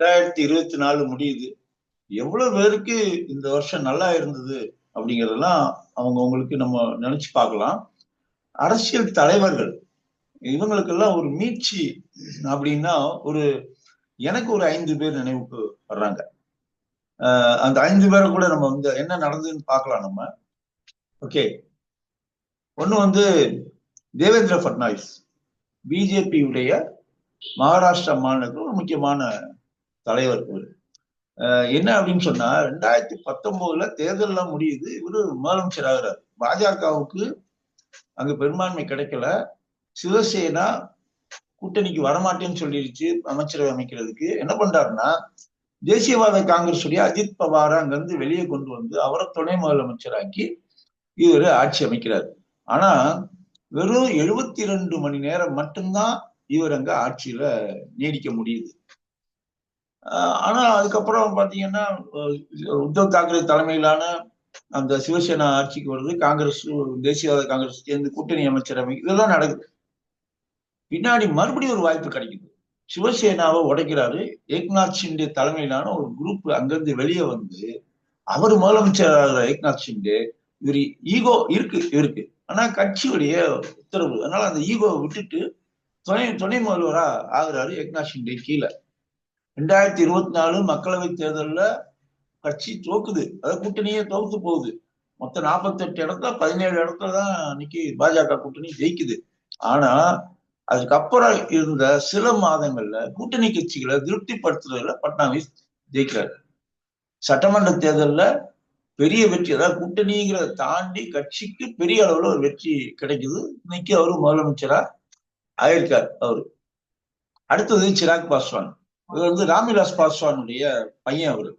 ரெண்டாயிரத்தி இருபத்தி நாலு முடியுது. எவ்வளவு பேருக்கு இந்த வருஷம் நல்லா இருந்தது அப்படிங்கறதெல்லாம் அவங்க அவங்களுக்கு நம்ம நினைச்சு பார்க்கலாம். அரசியல் தலைவர்கள் இவங்களுக்கெல்லாம் ஒரு மீட்சி அப்படின்னா ஒரு எனக்கு ஒரு ஐந்து பேர் நினைவுக்கு வர்றாங்க. அந்த ஐந்து பேரை கூட நம்ம வந்து என்ன நடந்ததுன்னு பார்க்கலாம் நம்ம. ஓகே. ஒன்று வந்து தேவேந்திர பட்னாவிஸ் பிஜேபியுடைய மகாராஷ்டிரா மாநிலத்தில் ஒரு முக்கியமான தலைவர் இவர். என்ன அப்படின்னு சொன்னா ரெண்டாயிரத்தி பத்தொன்பதுல தேர்தல்லாம் முடியுது இவரு முதலமைச்சர் ஆகிறார் பாஜகவுக்கு அங்க பெரும்பான்மை கிடைக்கல. சிவசேனா கூட்டணிக்கு வரமாட்டேன்னு சொல்லிருச்சு அமைச்சரவை அமைக்கிறதுக்கு. என்ன பண்றாருன்னா தேசியவாத காங்கிரஸ் உடைய அஜித் பவாரை அங்கிருந்து வெளியே கொண்டு வந்து அவரை துணை முதலமைச்சராக்கி இவர் ஆட்சி அமைக்கிறார். ஆனா வெறும் எழுபத்தி ரெண்டு மணி நேரம் மட்டும்தான் இவர் அங்க ஆட்சியில நீடிக்க முடியுது. ஆனா அதுக்கப்புறம் பாத்தீங்கன்னா உத்தவ் தாக்கரே தலைமையிலான அந்த சிவசேனா ஆட்சிக்கு வருது காங்கிரஸ் தேசியவாத காங்கிரஸ் சேர்ந்து கூட்டணி அமைச்சரவை இதெல்லாம் நடக்குது. பின்னாடி மறுபடியும் ஒரு வாய்ப்பு கிடைக்குது. சிவசேனாவை உடைக்கிறாரு. ஏக்நாத் ஷிண்டே தலைமையிலான ஒரு குரூப் அங்கிருந்து வெளியே வந்து அவர் முதலமைச்சர் ஏக்நாத் ஷிண்டே இவர் ஈகோ இருக்கு இருக்கு. ஆனா கட்சியுடைய உத்தரவு அதனால அந்த ஈகோவை விட்டுட்டு துணை துணை முதல்வரா ஆகுறாரு ஏக்நாத் ஷிண்டே கீழே. ரெண்டாயிரத்தி இருபத்தி நாலு மக்களவை தேர்தலில் கட்சி தோக்குது அதாவது கூட்டணியே தோத்து போகுது. மொத்தம் நாற்பத்தி எட்டு இடத்துல பதினேழு இடத்துல தான் இன்னைக்கு பாஜக கூட்டணி ஜெயிக்குது. ஆனா அதுக்கப்புறம் இருந்த சில மாதங்கள்ல கூட்டணி கட்சிகளை திருப்திப்படுத்துறதுல பட்னாவிஸ் ஜெயிக்கிறாரு. சட்டமன்ற தேர்தலில் பெரிய வெற்றி அதாவது கூட்டணிங்கிறத தாண்டி கட்சிக்கு பெரிய அளவில் ஒரு வெற்றி கிடைக்குது. இன்னைக்கு அவரு முதலமைச்சரா ஆயிருக்கார் அவரு. அடுத்தது சிராக் பாஸ்வான். அது வந்து ராம்விலாஸ் பாஸ்வானுடைய பையன் அவரு.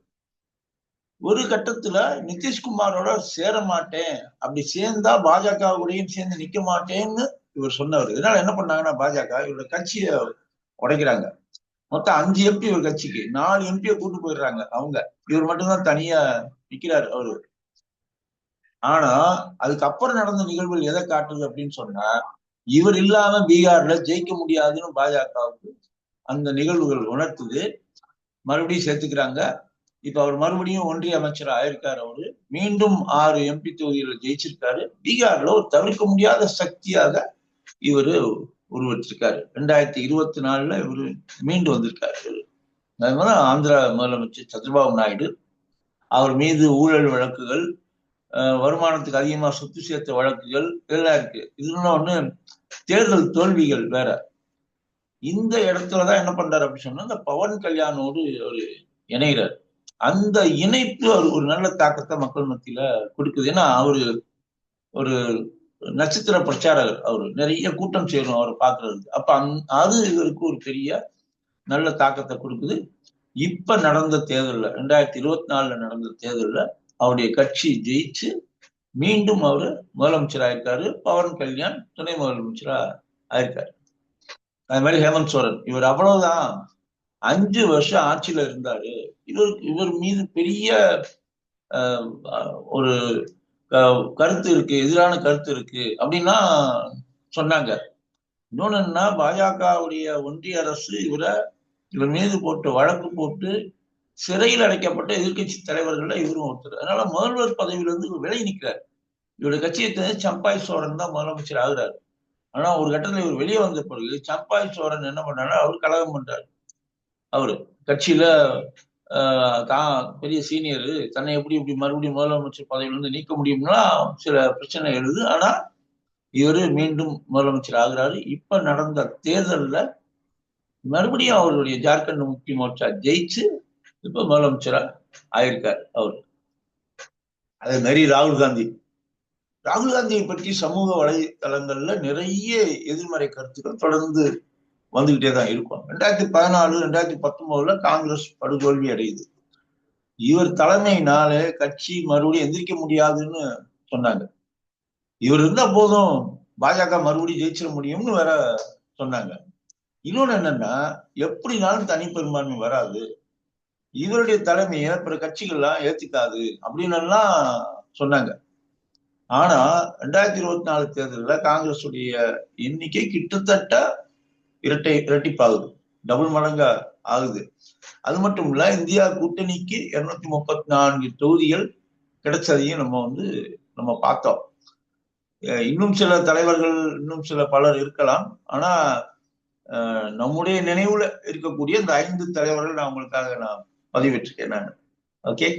ஒரு கட்டத்துல நிதிஷ்குமாரோட சேர மாட்டேன் அப்படி சேர்ந்தா பாஜக கூடயும் சேர்ந்து நிக்க மாட்டேன்னு இவர் சொன்னவர். இதனால என்ன பண்ணாங்கன்னா பாஜக இவரோட கட்சியை உடைக்கிறாங்க. மொத்தம் அஞ்சு எம்பி ஒரு கட்சிக்கு நாலு எம்பியை கூட்டு போயிடுறாங்க அவங்க. இவர் மட்டும்தான் தனியா நிக்கிறாரு அவரு. ஆனா அதுக்கப்புறம் நடந்த நிகழ்வுகள் எதை காட்டுது அப்படின்னு சொன்னா இவர் இல்லாம பீகார்ல ஜெயிக்க முடியாதுன்னு பாஜகவுக்கு அந்த நிகழ்வுகள் உணர்த்துது. மறுபடியும் சேர்த்துக்கிறாங்க. இப்ப அவர் மறுபடியும் ஒன்றிய அமைச்சர் ஆயிருக்காரு அவரு. மீண்டும் ஆறு எம்பி தொகுதிகளை ஜெயிச்சிருக்காரு. பீகார்ல ஒரு தவிர்க்க முடியாத சக்தியாக இவரு உருவெடுத்திருக்காரு. ரெண்டாயிரத்தி இருபத்தி நாலுல இவரு மீண்டு வந்திருக்காரு அதனால ஆந்திரா முதலமைச்சர் சந்திரபாபு நாயுடு அவர் மீது ஊழல் வழக்குகள் வருமானத்துக்கு அதிகமா சொத்து சேர்த்த வழக்குகள் இதெல்லாம் இருக்கு. இதுல ஒண்ணு தேர்தல் தோல்விகள் வேற. இந்த இடத்துலதான் என்ன பண்றாரு அப்படின்னு சொன்னா இந்த பவன் கல்யாணோடு ஒரு இணைகிறார் அந்த இணைப்பு அவர் ஒரு நல்ல தாக்கத்தை மக்கள் மத்தியில கொடுக்குது. ஏன்னா அவரு ஒரு நட்சத்திர பிரச்சாரகர். அவரு நிறைய கூட்டம் சேரும் அவரை பாக்குறது அப்ப அந் அது இவருக்கு ஒரு பெரிய நல்ல தாக்கத்தை கொடுக்குது. இப்ப நடந்த தேர்தல்ல ரெண்டாயிரத்தி இருபத்தி நாலுல நடந்த தேர்தல்ல அவருடைய கட்சி ஜெயிச்சு மீண்டும் அவரு முதலமைச்சர் ஆயிருக்காரு பவன் கல்யாண் துணை முதலமைச்சரா ஆயிருக்காரு. அது மாதிரி ஹேமந்த் சோரன். இவர் அவ்வளவுதான். அஞ்சு வருஷம் ஆட்சியில இருந்தாரு. இவருக்கு இவர் மீது பெரிய ஒரு கருத்து இருக்கு எதிரான கருத்து இருக்கு அப்படின்னா சொன்னாங்க. இன்னொன்னு என்ன பாஜகவுடைய ஒன்றிய அரசு இவரை இவர் மீது போட்டு வழக்கு போட்டு சிறையில் அடைக்கப்பட்ட எதிர்கட்சி தலைவர்கள்ல இவரும் ஒருத்தர். அதனால முதல்வர் பதவியிலிருந்து இவர் விலகி நிற்கிறார் இவருடைய கட்சியை சம்பாய் சோரன் தான் முதலமைச்சர் ஆகுறாரு. ஆனா ஒரு கட்டத்துல இவர் வெளியே வந்த பிறகு சம்பாய் சோரன் என்ன பண்ணாரு அவர் கலகம் பண்றாரு. அவரு கட்சியில பெரிய சீனியர் தன்னை எப்படி இப்படி மறுபடியும் முதலமைச்சர் பதவியிலிருந்து நீக்க முடியும்னா சில பிரச்சனை எழுது. ஆனா இவரு மீண்டும் முதலமைச்சர் ஆகுறாரு. இப்ப நடந்த தேர்தல்ல மறுபடியும் அவருடைய ஜார்க்கண்ட் முக்தி மோர்ச்சா ஜெயிச்சு இப்ப முதலமைச்சரா ஆயிருக்கார் அவரு. அதே மாதிரி ராகுல் காந்தி. ராகுல் காந்தியை பற்றி சமூக வலைதளங்கள்ல நிறைய எதிர்மறை கருத்துக்கள் தொடர்ந்து வந்துகிட்டே தான் இருக்கும். ரெண்டாயிரத்தி பதினாலு ரெண்டாயிரத்தி பத்தொன்பதுல காங்கிரஸ் படுதோல்வி அடையுது. இவர் தலைமையினால கட்சி மறுபடியும் எந்திரிக்க முடியாதுன்னு சொன்னாங்க. இவர் இருந்தா போதும் பாஜக மறுபடியும் ஜெயிச்சிட முடியும்னு வேற சொன்னாங்க. இன்னொன்னு என்னன்னா எப்படினாலும் தனிப்பெரும்பான்மை வராது. இவருடைய தலைமையை பிற கட்சிகள்லாம் ஏத்துக்காது அப்படின்னு எல்லாம் சொன்னாங்க. ஆனா ரெண்டாயிரத்தி இருபத்தி நாலு தேர்தலில் காங்கிரஸ் உடைய எண்ணிக்கை கிட்டத்தட்ட இரட்டை இரட்டிப்பாகுது. டபுள் மடங்கா ஆகுது. அது மட்டும் இல்ல இந்தியா கூட்டணிக்கு இருநூத்தி முப்பத்தி நான்கு தொகுதிகள் கிடைச்சதையும் நம்ம வந்து நம்ம பார்த்தோம். இன்னும் சில தலைவர்கள் இன்னும் சில பலர் இருக்கலாம். ஆனா நம்முடைய நினைவுல இருக்கக்கூடிய இந்த ஐந்து தலைவர்கள் நான் உங்களுக்காக நான் பதிவிட்டிருக்கேன் நான். ஓகே